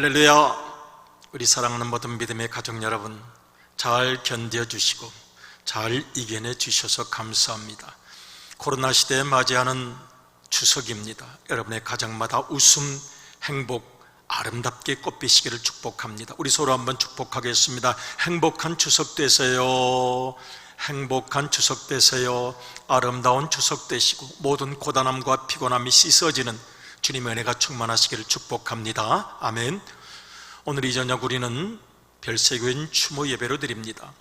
할렐루야. 우리 사랑하는 모든 믿음의 가족 여러분 잘 견뎌 주시고 잘 이겨내 주셔서 감사합니다. 코로나 시대에 맞이하는 추석입니다. 여러분의 가정마다 웃음, 행복, 아름답게 꽃피시기를 축복합니다. 우리 서로 한번 축복하겠습니다. 행복한 추석 되세요. 행복한 추석 되세요. 아름다운 추석 되시고 모든 고단함과 피곤함이 씻어지는 주님의 은혜가 충만하시기를 축복합니다 아멘 오늘 이 저녁 우리는 별세교인 추모 예배로 드립니다.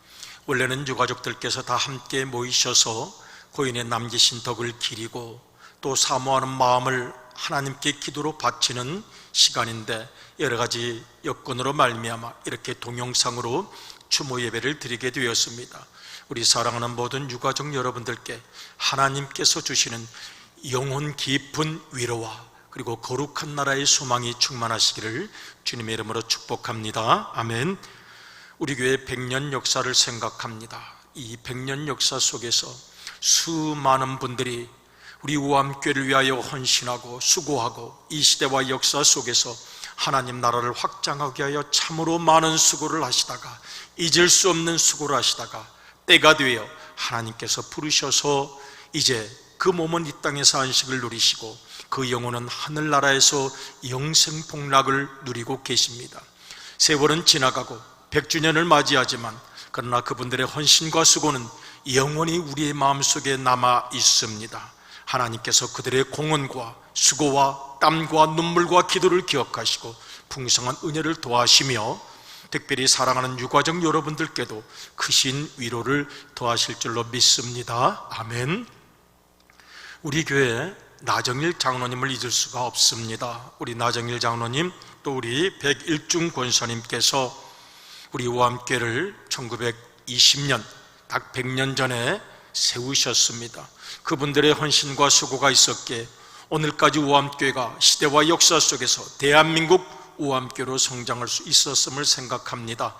원래는 유가족들께서 다 함께 모이셔서 고인의 남기신 덕을 기리고 또 사모하는 마음을 하나님께 기도로 바치는 시간인데 여러 가지 여건으로 말미암아 이렇게 동영상으로 추모 예배를 드리게 되었습니다. 우리 사랑하는 모든 유가족 여러분들께 하나님께서 주시는 영혼 깊은 위로와 그리고 거룩한 나라의 소망이 충만하시기를 주님의 이름으로 축복합니다. 아멘. 우리 교회 100년 역사를 생각합니다. 이 100년 역사 속에서 수많은 분들이 우리 우암교를 위하여 헌신하고 수고하고 이 시대와 역사 속에서 하나님 나라를 확장하기 위하여 참으로 많은 수고를 하시다가 잊을 수 없는 수고를 하시다가 때가 되어 하나님께서 부르셔서 이제 그 몸은 이 땅에서 안식을 누리시고 그 영혼은 하늘나라에서 영생 복락을 누리고 계십니다. 세월은 지나가고 100주년을 맞이하지만 그러나 그분들의 헌신과 수고는 영원히 우리의 마음속에 남아 있습니다. 하나님께서 그들의 공헌과 수고와 땀과 눈물과 기도를 기억하시고 풍성한 은혜를 도하시며 특별히 사랑하는 유가족 여러분들께도 크신 위로를 도하실 줄로 믿습니다. 아멘. 우리 교회 나정일 장로님을 잊을 수가 없습니다. 우리 나정일 장로님 또 우리 백일중 권사님께서 우리 우암교를 1920년 딱 100년 전에 세우셨습니다. 그분들의 헌신과 수고가 있었기에 오늘까지 우암교회가 시대와 역사 속에서 대한민국 우암교로 성장할 수 있었음을 생각합니다.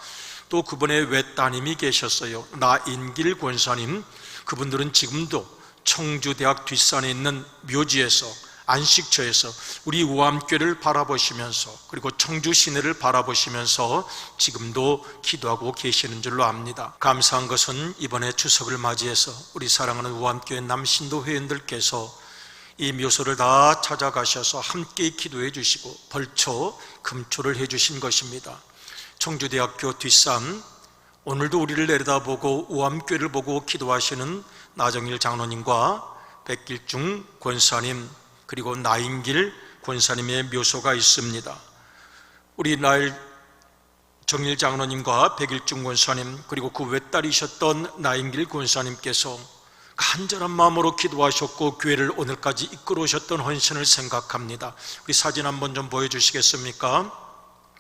또 그분의 외따님이 계셨어요. 나인길 권사님. 그분들은 지금도 청주대학 뒷산에 있는 묘지에서 안식처에서 우리 우암교를 바라보시면서 그리고 청주 시내를 바라보시면서 지금도 기도하고 계시는 줄로 압니다. 감사한 것은 이번에 추석을 맞이해서 우리 사랑하는 우암교회 남신도 회원들께서 이 묘소를 다 찾아가셔서 함께 기도해 주시고 벌초 금초를 해 주신 것입니다. 청주대학교 뒷산 오늘도 우리를 내려다보고 우암교를 보고 기도하시는 나정일 장로님과 백길중 권사님 그리고 나인길 권사님의 묘소가 있습니다. 우리 나일 정일 장로님과 백일중 권사님 그리고 그 외딸이셨던 나인길 권사님께서 간절한 마음으로 기도하셨고 교회를 오늘까지 이끌어 오셨던 헌신을 생각합니다. 우리 사진 한번 좀 보여주시겠습니까?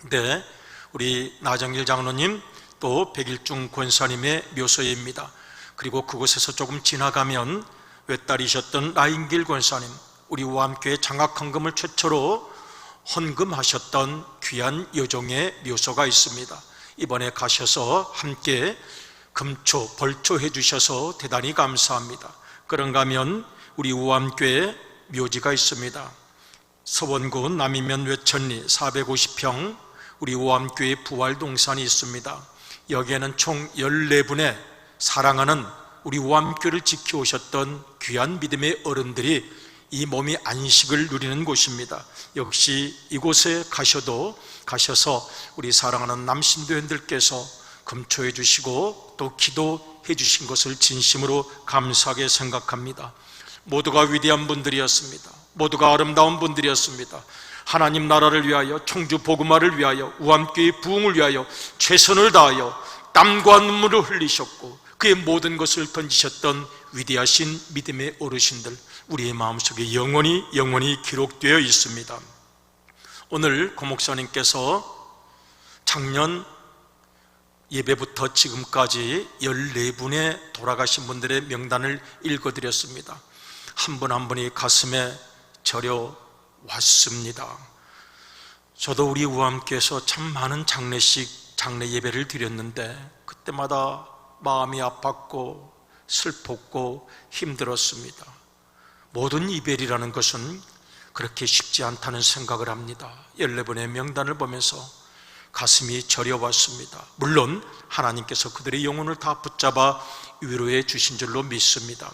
네, 우리 나정일 장로님 또 백일중 권사님의 묘소입니다. 그리고 그곳에서 조금 지나가면 외딸이셨던 라인길 권사님, 우리 우암교회 장학헌금을 최초로 헌금하셨던 귀한 여종의 묘소가 있습니다. 이번에 가셔서 함께 금초, 벌초 해 주셔서 대단히 감사합니다. 그런가 하면 우리 우암교회 묘지가 있습니다. 서원군 남이면 외천리 450평 우리 우암교회 부활동산이 있습니다. 여기에는 총 14분의 사랑하는 우리 우암교를 지켜오셨던 귀한 믿음의 어른들이 이 몸이 안식을 누리는 곳입니다. 역시 이곳에 가셔도 가셔서 우리 사랑하는 남신도연들께서 금초해 주시고 또 기도해 주신 것을 진심으로 감사하게 생각합니다. 모두가 위대한 분들이었습니다. 모두가 아름다운 분들이었습니다. 하나님 나라를 위하여 청주 복음화를 위하여 우암교의 부흥을 위하여 최선을 다하여 땀과 눈물을 흘리셨고 그의 모든 것을 던지셨던 위대하신 믿음의 어르신들 우리의 마음속에 영원히 영원히 기록되어 있습니다. 오늘 고목사님께서 작년 예배부터 지금까지 14분의 돌아가신 분들의 명단을 읽어드렸습니다. 한 분한 분이 가슴에 저려 왔습니다. 저도 우리 우암께서 참 많은 장례식, 장례 예배를 드렸는데 그때마다 마음이 아팠고 슬펐고 힘들었습니다. 모든 이별이라는 것은 그렇게 쉽지 않다는 생각을 합니다. 14번의 명단을 보면서 가슴이 저려왔습니다. 물론 하나님께서 그들의 영혼을 다 붙잡아 위로해 주신 줄로 믿습니다.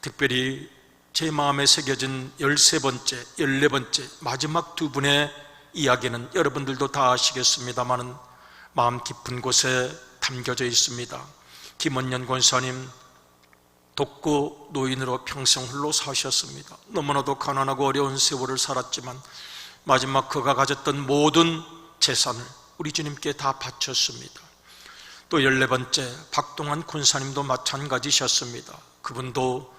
특별히 제 마음에 새겨진 13번째, 14번째, 마지막 두 분의 이야기는 여러분들도 다 아시겠습니다만은 마음 깊은 곳에 담겨져 있습니다. 김원년 권사님 독고 노인으로 평생 홀로 사셨습니다. 너무나도 가난하고 어려운 세월을 살았지만 마지막 그가 가졌던 모든 재산을 우리 주님께 다 바쳤습니다. 또 열네 번째 박동환 군사님도 마찬가지셨습니다. 그분도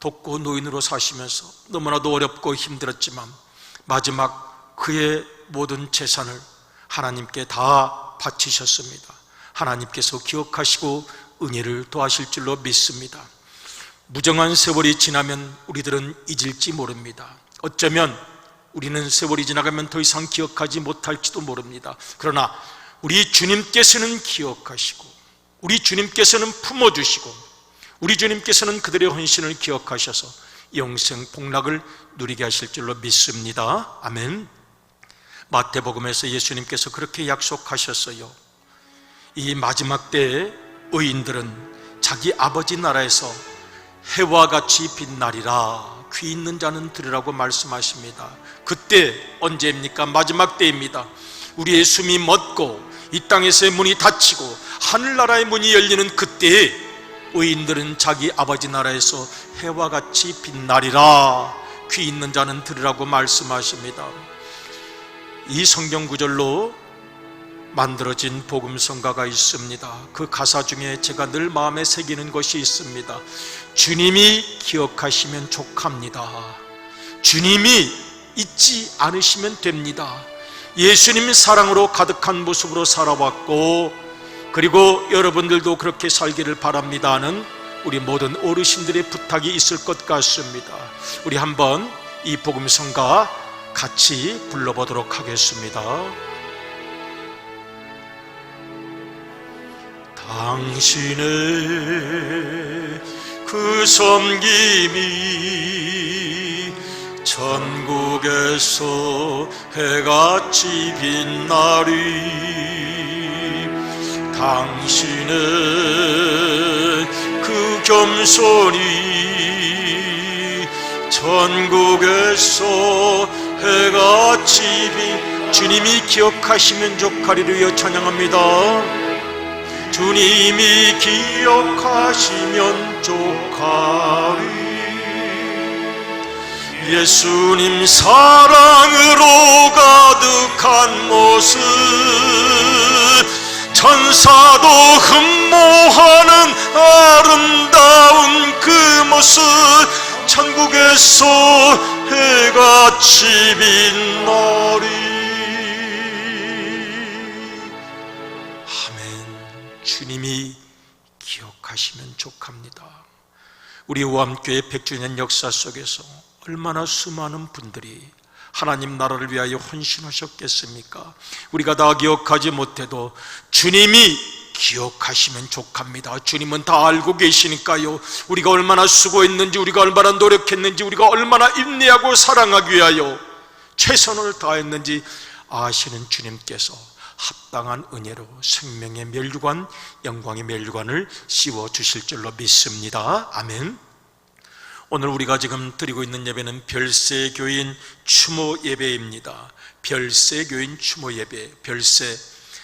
독고 노인으로 사시면서 너무나도 어렵고 힘들었지만 마지막 그의 모든 재산을 하나님께 다 바치셨습니다. 하나님께서 기억하시고 은혜를 도하실 줄로 믿습니다. 무정한 세월이 지나면 우리들은 잊을지 모릅니다. 어쩌면 우리는 세월이 지나가면 더 이상 기억하지 못할지도 모릅니다. 그러나 우리 주님께서는 기억하시고 우리 주님께서는 품어주시고 우리 주님께서는 그들의 헌신을 기억하셔서 영생 복락을 누리게 하실 줄로 믿습니다. 아멘. 마태복음에서 예수님께서 그렇게 약속하셨어요. 이 마지막 때에 의인들은 자기 아버지 나라에서 해와 같이 빛나리라 귀 있는 자는 들으라고 말씀하십니다. 그때 언제입니까? 마지막 때입니다. 우리의 숨이 멎고 이 땅에서의 문이 닫히고 하늘나라의 문이 열리는 그때에 의인들은 자기 아버지 나라에서 해와 같이 빛나리라 귀 있는 자는 들으라고 말씀하십니다. 이 성경 구절로 만들어진 복음성가가 있습니다. 그 가사 중에 제가 늘 마음에 새기는 것이 있습니다. 주님이 기억하시면 족합니다. 주님이 잊지 않으시면 됩니다. 예수님 사랑으로 가득한 모습으로 살아왔고, 그리고 여러분들도 그렇게 살기를 바랍니다는 우리 모든 어르신들의 부탁이 있을 것 같습니다. 우리 한번 이 복음성가 같이 불러보도록 하겠습니다. 당신의 그 섬김이 천국에서 해같이 빛나리 당신의 그 겸손이 천국에서 해같이 빛 주님이 기억하시면 족하리를 찬양합니다. 주님이 기억하시면 족하리 예수님 사랑으로 가득한 모습 천사도 흠모하는 아름다운 그 모습 천국에서 해같이 빛나리 주님이 기억하시면 족합니다. 우리 오암교회 100주년 역사 속에서 얼마나 수많은 분들이 하나님 나라를 위하여 헌신하셨겠습니까? 우리가 다 기억하지 못해도 주님이 기억하시면 족합니다. 주님은 다 알고 계시니까요. 우리가 얼마나 수고했는지, 우리가 얼마나 노력했는지, 우리가 얼마나 인내하고 사랑하기 위하여 최선을 다했는지 아시는 주님께서 합당한 은혜로 생명의 멸류관, 영광의 멸류관을 씌워 주실 줄로 믿습니다. 아멘. 오늘 우리가 지금 드리고 있는 예배는 별세 교인 추모 예배입니다. 별세 교인 추모 예배. 별세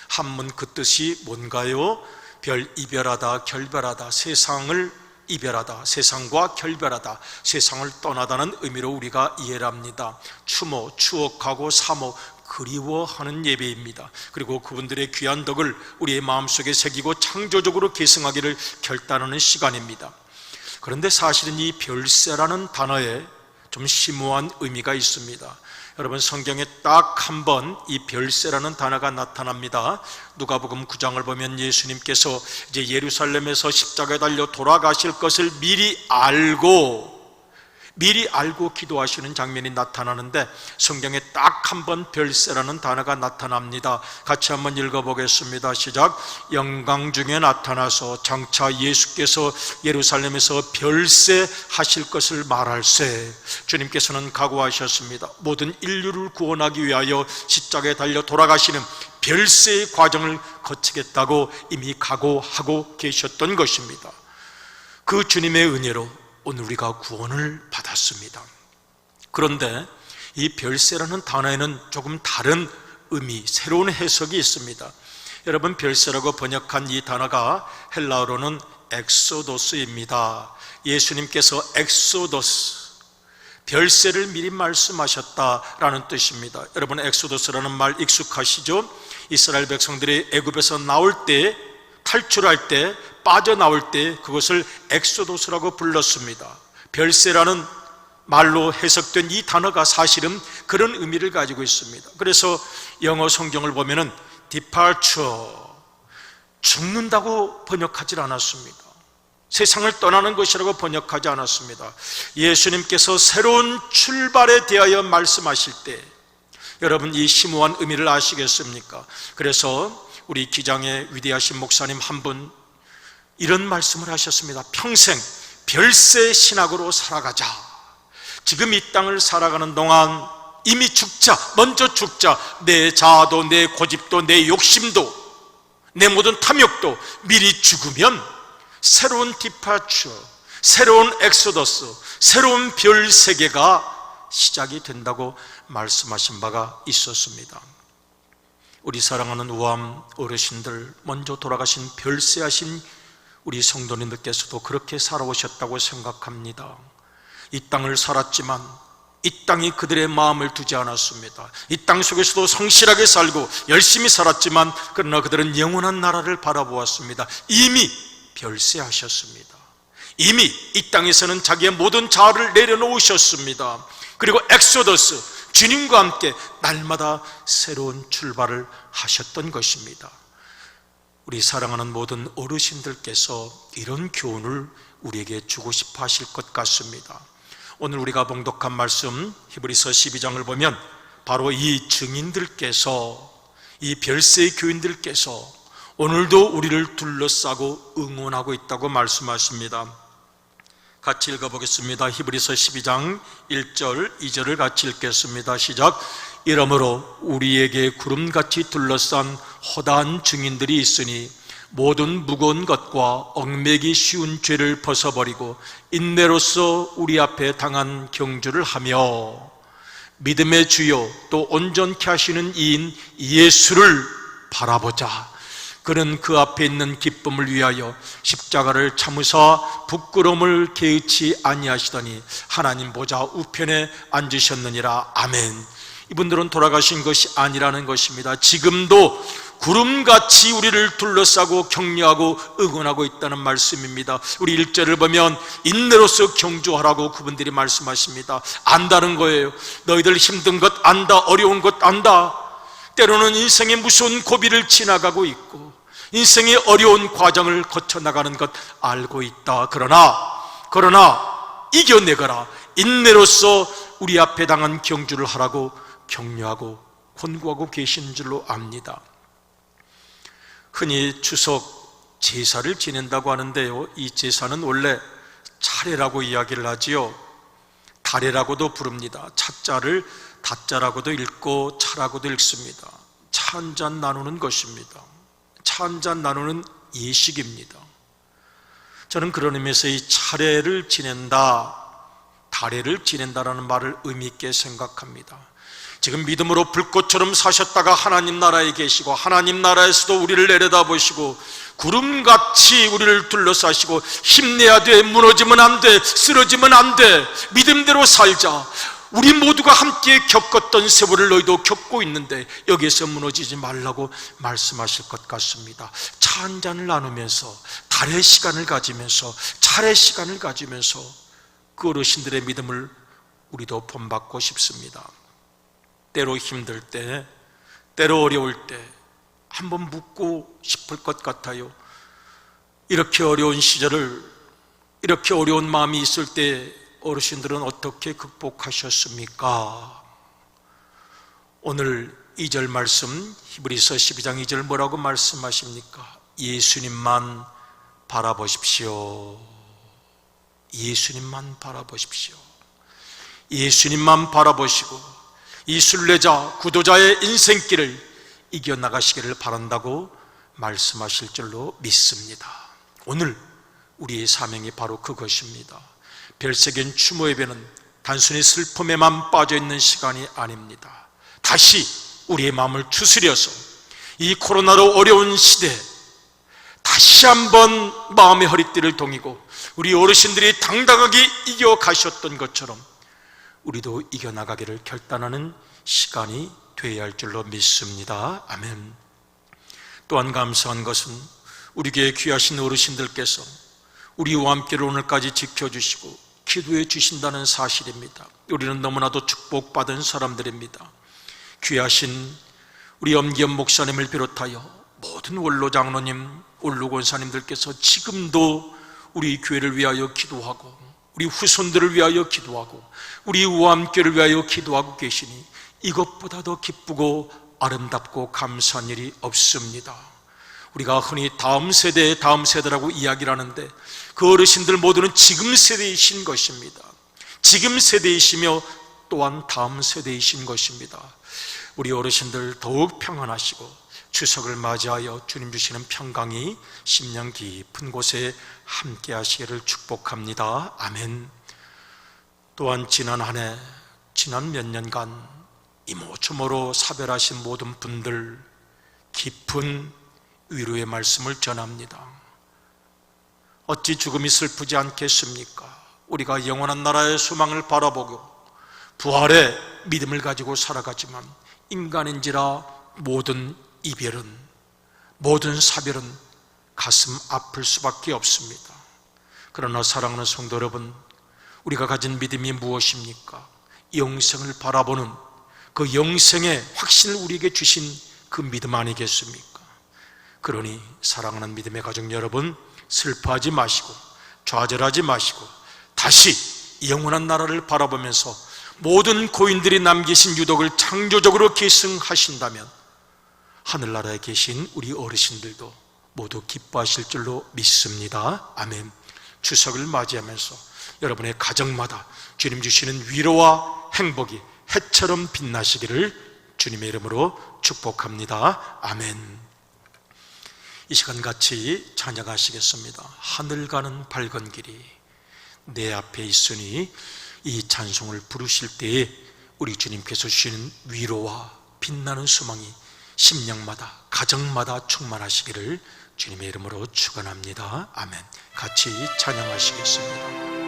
한문 그 뜻이 뭔가요? 별 이별하다, 결별하다, 세상을 이별하다, 세상과 결별하다, 세상을 떠나다는 의미로 우리가 이해를 합니다. 추모, 추억하고 사모, 그리워하는 예배입니다. 그리고 그분들의 귀한 덕을 우리의 마음속에 새기고 창조적으로 계승하기를 결단하는 시간입니다. 그런데 사실은 이 별세라는 단어에 좀 심오한 의미가 있습니다. 여러분 성경에 딱 한 번 이 별세라는 단어가 나타납니다. 누가복음 9장을 보면 예수님께서 이제 예루살렘에서 십자가에 달려 돌아가실 것을 미리 알고 미리 알고 기도하시는 장면이 나타나는데 성경에 딱 한 번 별세라는 단어가 나타납니다. 같이 한번 읽어보겠습니다. 시작. 영광 중에 나타나서 장차 예수께서 예루살렘에서 별세 하실 것을 말할세. 주님께서는 각오하셨습니다. 모든 인류를 구원하기 위하여 십자가에 달려 돌아가시는 별세의 과정을 거치겠다고 이미 각오하고 계셨던 것입니다. 그 주님의 은혜로 오늘 우리가 구원을 받았습니다. 그런데 이 별세라는 단어에는 조금 다른 의미, 새로운 해석이 있습니다. 여러분, 별세라고 번역한 이 단어가 헬라어로는 엑소도스입니다. 예수님께서 엑소도스, 별세를 미리 말씀하셨다라는 뜻입니다. 여러분, 엑소도스라는 말 익숙하시죠? 이스라엘 백성들이 애굽에서 나올 때, 탈출할 때, 빠져나올 때 그것을 엑소도스라고 불렀습니다. 별세라는 말로 해석된 이 단어가 사실은 그런 의미를 가지고 있습니다. 그래서 영어 성경을 보면은 departure 죽는다고 번역하지 않았습니다. 세상을 떠나는 것이라고 번역하지 않았습니다. 예수님께서 새로운 출발에 대하여 말씀하실 때 여러분 이 심오한 의미를 아시겠습니까? 그래서 우리 기장의 위대하신 목사님 한 분 이런 말씀을 하셨습니다. 평생 별세 신학으로 살아가자. 지금 이 땅을 살아가는 동안 이미 죽자, 먼저 죽자. 내 자아도, 내 고집도, 내 욕심도, 내 모든 탐욕도 미리 죽으면 새로운 디파처, 새로운 엑소더스, 새로운 별 세계가 시작이 된다고 말씀하신 바가 있었습니다. 우리 사랑하는 우암 어르신들, 먼저 돌아가신 별세하신 우리 성도님들께서도 그렇게 살아오셨다고 생각합니다. 이 땅을 살았지만 이 땅이 그들의 마음을 두지 않았습니다. 이 땅 속에서도 성실하게 살고 열심히 살았지만 그러나 그들은 영원한 나라를 바라보았습니다. 이미 별세하셨습니다. 이미 이 땅에서는 자기의 모든 자아를 내려놓으셨습니다. 그리고 엑소더스 주님과 함께 날마다 새로운 출발을 하셨던 것입니다. 우리 사랑하는 모든 어르신들께서 이런 교훈을 우리에게 주고 싶어 하실 것 같습니다. 오늘 우리가 봉독한 말씀 히브리서 12장을 보면 바로 이 증인들께서 이 별세의 교인들께서 오늘도 우리를 둘러싸고 응원하고 있다고 말씀하십니다. 같이 읽어보겠습니다. 히브리서 12장 1절, 2절을 같이 읽겠습니다. 시작. 이러므로 우리에게 구름같이 둘러싼 허다한 증인들이 있으니 모든 무거운 것과 얽매기 쉬운 죄를 벗어버리고 인내로서 우리 앞에 당한 경주를 하며 믿음의 주요 또 온전케 하시는 이인 예수를 바라보자. 그는 그 앞에 있는 기쁨을 위하여 십자가를 참으사 부끄러움을 개의치 아니하시더니 하나님 보좌 우편에 앉으셨느니라 아멘. 이분들은 돌아가신 것이 아니라는 것입니다. 지금도 구름같이 우리를 둘러싸고 격려하고 응원하고 있다는 말씀입니다. 우리 일절을 보면 인내로서 경주하라고 그분들이 말씀하십니다. 안다는 거예요. 너희들 힘든 것 안다, 어려운 것 안다. 때로는 인생의 무서운 고비를 지나가고 있고 인생의 어려운 과정을 거쳐 나가는 것 알고 있다. 그러나 그러나 이겨내거라. 인내로서 우리 앞에 당한 경주를 하라고 격려하고 권고하고 계신 줄로 압니다. 흔히 추석 제사를 지낸다고 하는데요. 이 제사는 원래 차례라고 이야기를 하지요. 다례라고도 부릅니다. 차자를 다자라고도 읽고 차라고도 읽습니다. 차 한 잔 나누는 것입니다. 차 한 잔 나누는 예식입니다. 저는 그런 의미에서 이 차례를 지낸다, 다례를 지낸다라는 말을 의미 있게 생각합니다. 지금 믿음으로 불꽃처럼 사셨다가 하나님 나라에 계시고 하나님 나라에서도 우리를 내려다보시고 구름같이 우리를 둘러싸시고 힘내야 돼 무너지면 안 돼 쓰러지면 안 돼 믿음대로 살자 우리 모두가 함께 겪었던 세월을 너희도 겪고 있는데 여기에서 무너지지 말라고 말씀하실 것 같습니다 차 한 잔을 나누면서 달의 시간을 가지면서 차례 시간을 가지면서 그 어르신들의 믿음을 우리도 본받고 싶습니다 때로 힘들 때, 때로 어려울 때, 한번 묻고 싶을 것 같아요. 이렇게 어려운 시절을, 이렇게 어려운 마음이 있을 때 어르신들은 어떻게 극복하셨습니까? 오늘 2절 말씀 히브리서 12장 2절 뭐라고 말씀하십니까? 예수님만 바라보십시오. 예수님만 바라보십시오. 예수님만 바라보시고 이 순례자 구도자의 인생길을 이겨나가시기를 바란다고 말씀하실 줄로 믿습니다. 오늘 우리의 사명이 바로 그것입니다. 별세견 추모 예배는 단순히 슬픔에만 빠져 있는 시간이 아닙니다. 다시 우리의 마음을 추스려서 이 코로나로 어려운 시대 다시 한번 마음의 허리띠를 동이고 우리 어르신들이 당당하게 이겨 가셨던 것처럼 우리도 이겨나가기를 결단하는 시간이 되어야 할 줄로 믿습니다. 아멘. 또한 감사한 것은 우리 교회 귀하신 어르신들께서 우리와 함께 오늘까지 지켜주시고 기도해 주신다는 사실입니다. 우리는 너무나도 축복받은 사람들입니다. 귀하신 우리 엄기현 목사님을 비롯하여 모든 원로 장로님, 원로 권사님들께서 지금도 우리 교회를 위하여 기도하고 우리 후손들을 위하여 기도하고 우리 우함교를 위하여 기도하고 계시니 이것보다 더 기쁘고 아름답고 감사한 일이 없습니다. 우리가 흔히 다음 세대, 다음 세대라고 이야기를 하는데 그 어르신들 모두는 지금 세대이신 것입니다. 지금 세대이시며 또한 다음 세대이신 것입니다. 우리 어르신들 더욱 평안하시고 추석을 맞이하여 주님 주시는 평강이 심령 깊은 곳에 함께 하시기를 축복합니다. 아멘. 또한 지난 한 해, 지난 몇 년간 이모저모로 사별하신 모든 분들 깊은 위로의 말씀을 전합니다. 어찌 죽음이 슬프지 않겠습니까? 우리가 영원한 나라의 소망을 바라보고 부활의 믿음을 가지고 살아가지만 인간인지라 모든 이별은 모든 사별은 가슴 아플 수밖에 없습니다. 그러나 사랑하는 성도 여러분, 우리가 가진 믿음이 무엇입니까? 영생을 바라보는 그 영생의 확신을 우리에게 주신 그 믿음 아니겠습니까? 그러니 사랑하는 믿음의 가족 여러분, 슬퍼하지 마시고 좌절하지 마시고 다시 영원한 나라를 바라보면서 모든 고인들이 남기신 유독을 창조적으로 계승하신다면 하늘나라에 계신 우리 어르신들도 모두 기뻐하실 줄로 믿습니다. 아멘. 추석을 맞이하면서 여러분의 가정마다 주님 주시는 위로와 행복이 해처럼 빛나시기를 주님의 이름으로 축복합니다. 아멘. 이 시간 같이 찬양하시겠습니다. 하늘 가는 밝은 길이 내 앞에 있으니 이 찬송을 부르실 때에 우리 주님께서 주시는 위로와 빛나는 소망이 심령마다 가정마다 충만하시기를 주님의 이름으로 축원합니다. 아멘. 같이 찬양하시겠습니다.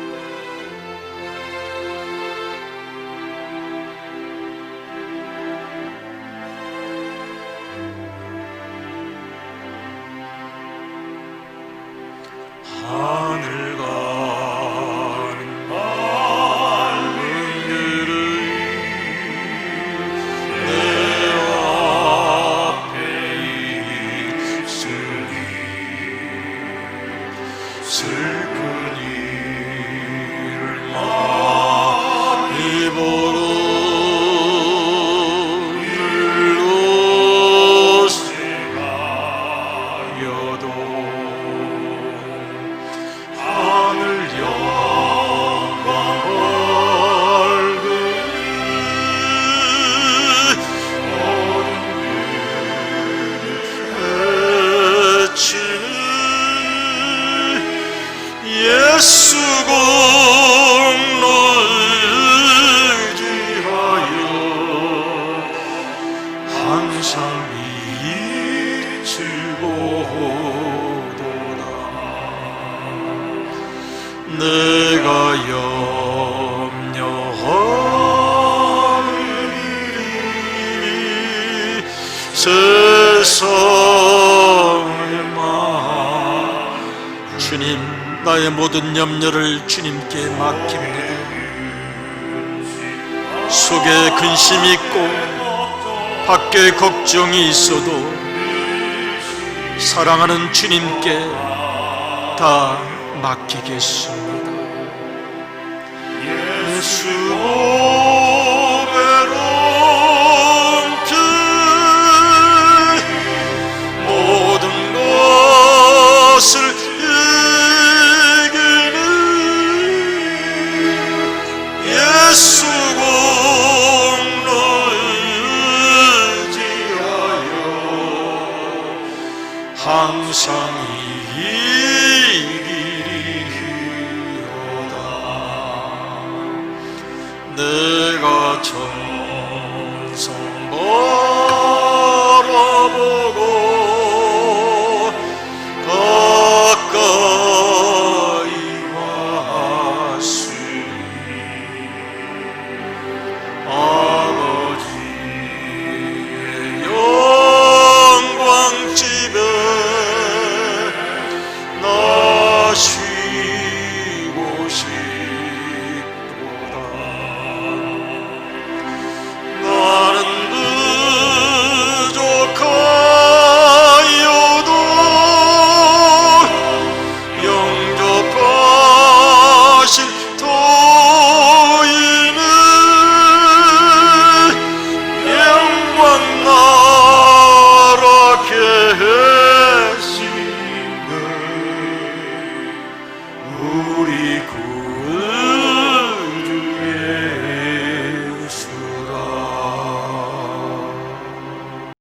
만 주님 나의 모든 염려를 주님께 맡깁니다. 속에 근심이 있고 밖에 걱정이 있어도 사랑하는 주님께 다 맡기겠습니다. 예수 내가 정성